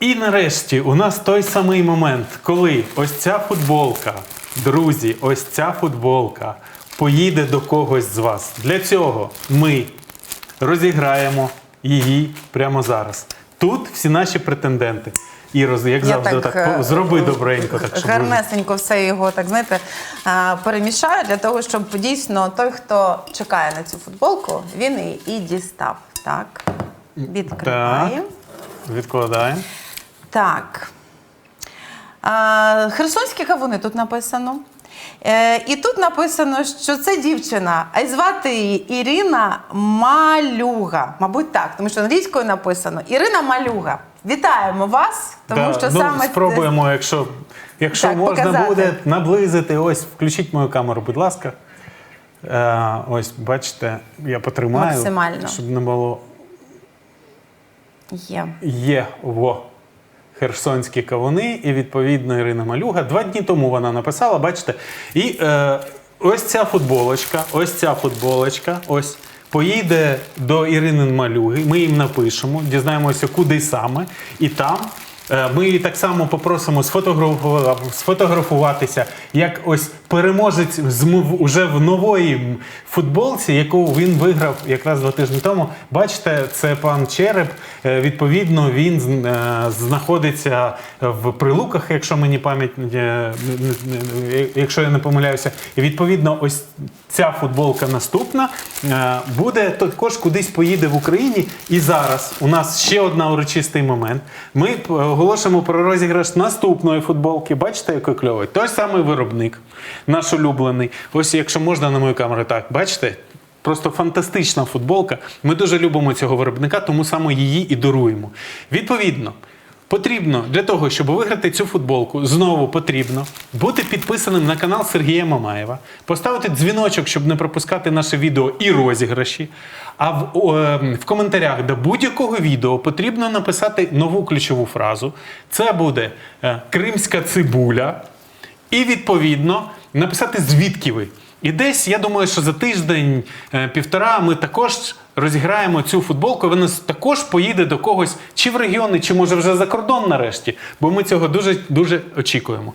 І нарешті у нас той самий момент, коли ось ця футболка, друзі, ось ця футболка поїде до когось з вас. Для цього ми розіграємо її прямо зараз. Тут всі наші претенденти. І роз, як завжди, так, е, зроби добренько, так щоб гарнесенько все його так знаєте е, перемішаю для того, щоб дійсно той, хто чекає на цю футболку, він її і дістав. Так, відкриваємо. відкладаємо. Так. Херсонські кавуни тут написано. Е, і тут написано, що це дівчина, а звати її Ірина Малюга. Мабуть, так, тому що англійською написано Ірина Малюга. Вітаємо вас, тому Да, що ну, саме спробуємо, якщо, якщо Так, можна показати. буде наблизити. Ось, включіть мою камеру, будь ласка. Е, ось, бачите, я потримаю, Максимально. щоб не було. є. Є во херсонські кавуни, і відповідно Ірина Малюга. Два дні тому вона написала, бачите. І е, ось ця футболочка, ось ця футболочка, ось. Поїде до Ірини Малюги, ми їм напишемо, дізнаємося, куди саме, і там е, ми її так само попросимо сфотографуватися, як ось переможець з уже в нової футболці, яку він виграв якраз два тижні тому. Бачите, це пан Череп. Е, Відповідно, він е, знаходиться в прилуках, якщо мені пам'ять, е, якщо я не помиляюся. І відповідно, ось ця футболка наступна буде також кудись поїде в Україні. І зараз у нас ще один урочистий момент. Ми оголошуємо про розіграш наступної футболки. Бачите, який кльовий? Той самий виробник, наш улюблений. Ось, якщо можна на мою камеру, так, бачите? Просто фантастична футболка. Ми дуже любимо цього виробника, тому саме її і даруємо. Відповідно, потрібно для того, щоб виграти цю футболку, знову потрібно бути підписаним на канал Сергія Мамаєва, поставити дзвіночок, щоб не пропускати наше відео і розіграші. А в, е, в коментарях до будь-якого відео потрібно написати нову ключову фразу. Це буде е, Кримська цибуля. І відповідно написати звідки ви. І десь я думаю, що за тиждень е, ми також розіграємо цю футболку. Вона також поїде до когось чи в регіони, чи може вже за кордон нарешті. Бо ми цього дуже дуже очікуємо.